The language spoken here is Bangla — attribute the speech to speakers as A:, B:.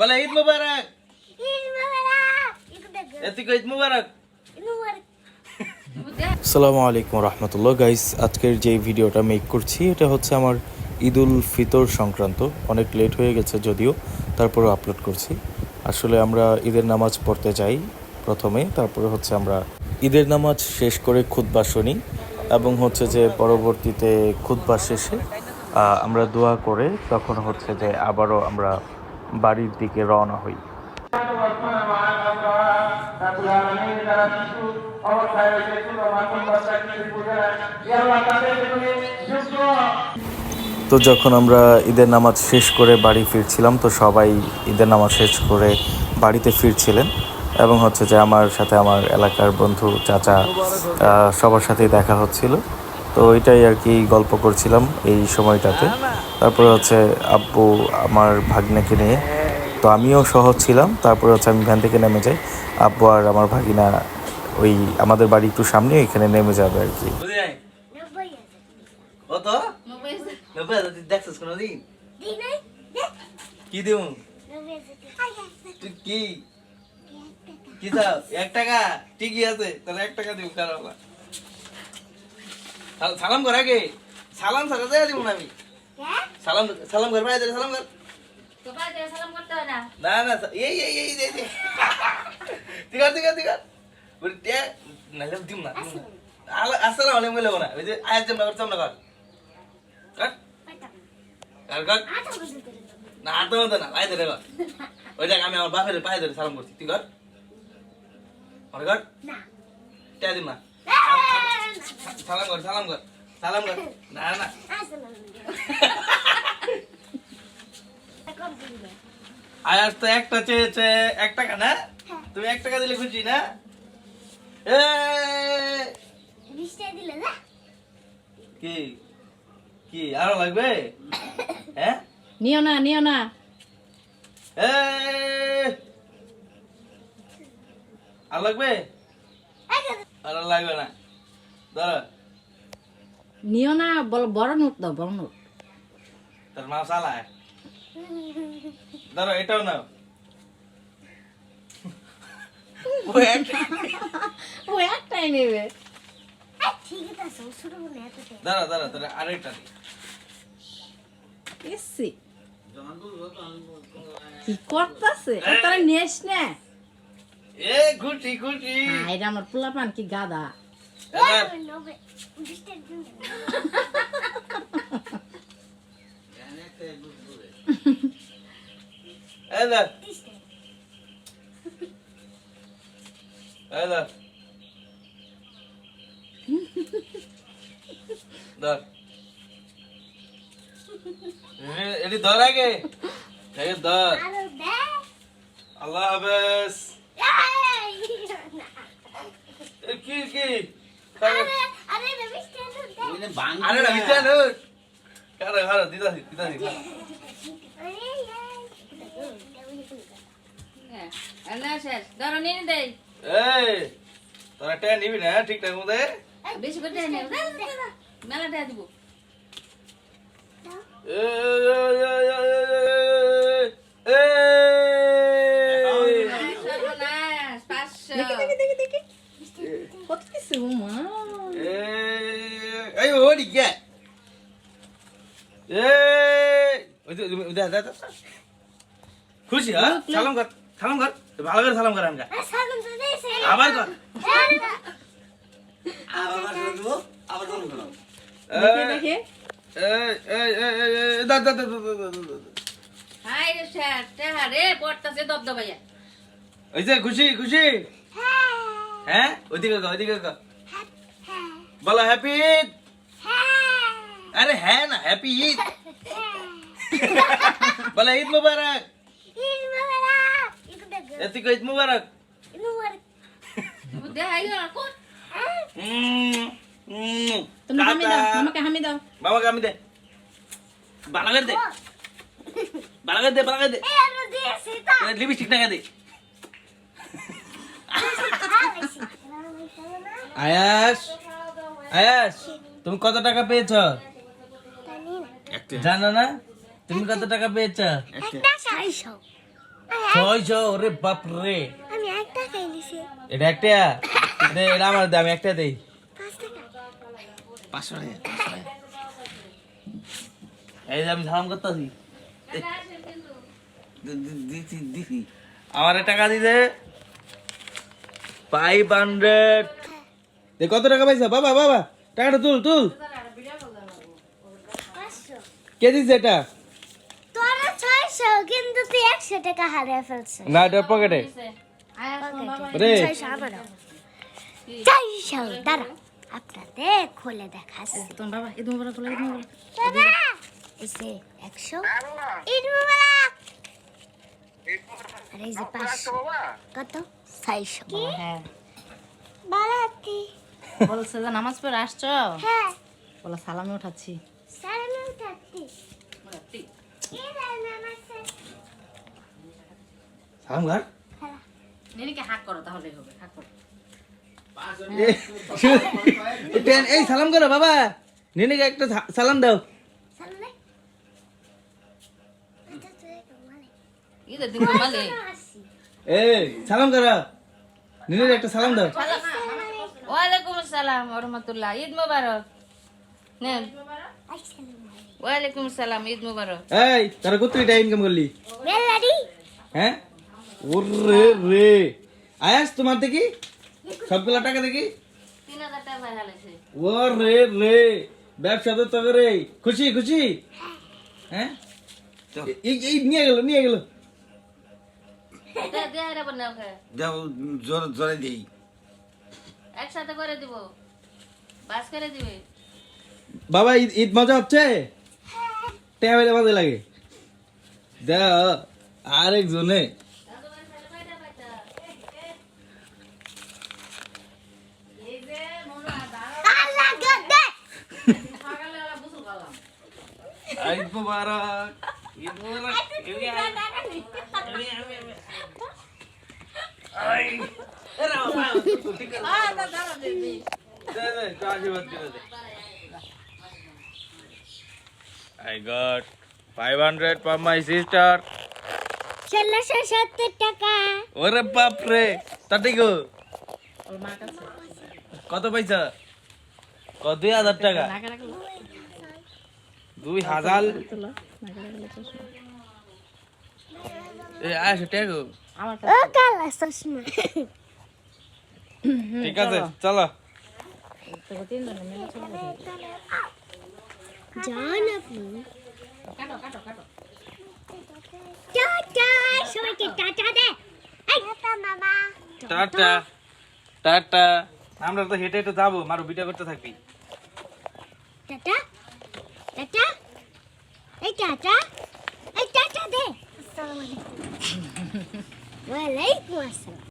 A: বলে ঈদ মুবারক!
B: ঈদ মুবারক!
C: আসসালামু আলাইকুম রহমতুল্লাহ গাইস আজকের যে ভিডিওটা মেক করছি এটা হচ্ছে আমার ঈদুল ফিতর সংক্রান্ত। অনেক লেট হয়ে গেছে যদিও তারপরে আপলোড করছি। আসলে আমরা ঈদের নামাজ পড়তে যাই প্রথমে তারপরে হচ্ছে আমরা ঈদের নামাজ শেষ করে খুতবা শুনি এবং হচ্ছে যে পরবর্তীতে খুতবা শেষে আমরা দোয়া করে তখন হচ্ছে যে আবারও আমরা বাড়ির দিকে রওনা হই। তো যখন আমরা ঈদের নামাজ শেষ করে বাড়ি ফিরছিলাম, তো সবাই ঈদের নামাজ শেষ করে বাড়িতে ফিরছিলেন এবং হচ্ছে যে আমার সাথে আমার এলাকার বন্ধু, চাচা সবার সাথেই দেখা হচ্ছিল। তো এটাই আর কি গল্প করছিলাম এই সময়টাতে। তারপরে হচ্ছে আব্বু আমার ভাগ্নেকে নিয়ে, তো আমিও সহজ ছিলাম, তারপরে হচ্ছে আমি ভ্যান থেকে নেমে যাই। আব্বু আর আমার ভাগিনা ওই আমাদের বাড়ি একটু সামনে, এখানে নেমে যাবে আর কি।
A: কি দিব? কি? কি চাও এক টাকা? ঠিকই আছে, তাহলে এক টাকা সালাম কর আগে। সালাম সারা দেয়া দিব না আমি। সালাম সালাম কর ভাই সালাম কর। না? না এই এই এই এই। ঠিক আছে ঠিক আছে ঠিক আছে বলি টে নাহলে দিব না আসসালামু আলাইকুম বলে না ওই যে আয়াত জামনা করতাম না কর। কর। কর কর। না তো মতো না পায়ে ধরে কর। ওই দেখ আমি আমার বাপের পায়ে ধরে সালাম করছি। তুই কর। আমার কর।
B: না।
A: টে দিব না। সালাম কর সালাম কর সালাম কর। না না আয়াস তো একটা চেয়েছে এক টাকা না? তুমি এক টাকা দিলে খুশি না? এ!
B: দিলে না?
A: কি? কি আরও লাগবে? হ্যাঁ?
D: নিও না নিও না।
A: এ! আর লাগবে? আর লাগবে না।
D: নিও না বল বড় নোট দাও বড় নোট।
A: তোর মা ধরো এটাও নাও। ও একটা
D: ও একটাই নেবে।
B: ঠিক আছে শুরু করে এত
A: দাঁড়া দাঁড়া দাঁড়া আরেকটা দি
D: এসছি। কি করতেছে? তারা নেস না।
A: এ
D: আমার পোলাপান কি গাদা
B: টাকা
A: এবার ধর এটি ধর আগে এই ধর আল্লাহ হাফেজ কি কি
B: আরে
A: কারে দিদাসি দিদাসি তোরা টেন নিবি না ঠিকঠাক মতো
E: বেশি করে মেলা দিব
A: এ এ
E: সর্বনাশ পাঁচশো
D: দেখি দেখি দেখি দেখি
A: যে ওই দে দে খুশি হ্যাঁ সালাম কর সালাম কর ভালো করে সালাম কর
B: দিয়েছে
A: আবার কর
B: আরে না।
D: দেখি দেখি
A: এই এই এই এই এই দা দা দা দা দা, দা, দা, দা।
E: হাই রে শেষ টেহা রে পড়তাছে দবদবাইয়া
A: ওই যে খুশি খুশি
B: হ্যাঁ
A: হ্যাঁ গো
B: হ্যাঁ
A: বলো হ্যাপি ঈদ
B: হ্যাঁ
A: আরে হ্যাঁ না হ্যাপি ঈদ বলো ঈদ মুবারক
B: ঈদ মুবারক ঈদ দেখ
A: এতিক ঈদ মুবারক
B: ঈদ মুবারক
E: দেখাই না কোন
B: হ্যাঁ
A: উম, উম,
D: তুমি হামি দাও
A: টাটা।
D: মামাকে হামি দাও
A: বাবাকে আমি দে বালা করে দে বালা করে দে বালা করে দে
B: এই আরও দিয়েছে তো
A: লিপস্টিক টাকা দে
B: হ্যাঁ বেশি
A: আয়াস আয়াস তুমি কত টাকা পেয়েছ?
B: জানি
A: জানো না? তুমি কত টাকা পেয়েছ? ছয়শো। ওরে বাপ রে এটা একটা? এটা আমার দে, আমি একটা দেই।
B: টাকা।
A: পাঁচশো টাকা এই যে আমি সালাম করতেছি। আমার টাকা দিতে। ফাইভ হান্ড্রেড কত টাকা পাইছা? বাবা বাবা টাকাটা তুল তুল। কে দিচ্ছে এটা?
B: কিন্তু তুই একশো টাকা হারিয়ে ফেলছিস।
A: না এটা পকেটে রে।
B: চারশো দাঁড়া আপনাদের খুলে দেখাচ্ছি।
D: তোমার বাবা ঈদ মুবারক বলে ঈদ মুবারক
B: বাবা। এসে একশো। ঈদ মুবারক আর এই যে পাঁচশো। কত?
D: হ্যাঁ।
B: বারাতি
D: বলছে যে নামাজ পড়ে আসছো?
B: হ্যাঁ।
D: বলে সালামি উঠাচ্ছি।
A: সালাম ঘর
D: নিনিকে হাক করো তাহলে হবে হাক করো।
A: এই সালাম করো বাবা। নিনিকে একটা সালাম দাও। এই সালাম করো। নিনিকে একটা সালাম দাও।
E: আসসালাম রহমতুল্লাহ ঈদ মুবারক। নেন। ওয়ালাইকুম আসসালাম ঈদ মুবারক।
A: এই তারা কত টাকা ইনকাম করলি? হ্যাঁ? ওরে রে। আয়াস তোমার দেখি? সবগুলা টাকা দেখি? ও রে রে। ব্যবসা তো তবে রে। খুশি খুশি? হ্যাঁ? এই এই নিয়ে গেল নিয়ে গেল।
E: দে- দে রে
F: জোরে দিই।
E: একসাথে করে দিব বাস করে দিবে
A: বাবা ঈদ ঈদ মজা হচ্ছে টেবিলে মজা লাগে দাও আরেকজনে ঈদ মুবারক Eid I got 500 for my sister.
B: ষোলোশো সত্তর টাকা
A: ওরে বাপ রে তাতে গো
D: ওর মার কাছে
A: কত পয়সা কত দুই হাজার টাকা
D: নাকে রাখলো
A: দুই হাজার
D: তুলো নাকে রাখলো চশমা
A: এ আসে টেগো
D: আমার
B: ও
D: কাছে
B: কালা চশমা
A: ঠিক আছে চলো
D: তো তিনজনে মিলে চলে।
B: জান আপনি?
D: কাটো কাটো কাটো
B: টাটা সবাইকে টাটা দে। টাটা মামা।
A: Tata tata. আমরা তো হেঁটে হেঁটে যাব মারো ভিডিও করতে থাকবি
B: টাটা টাটা। এই টাটা এই টাটা দে। আসসালামু আলাইকুম। ওয়ালাইকুম আসসালাম।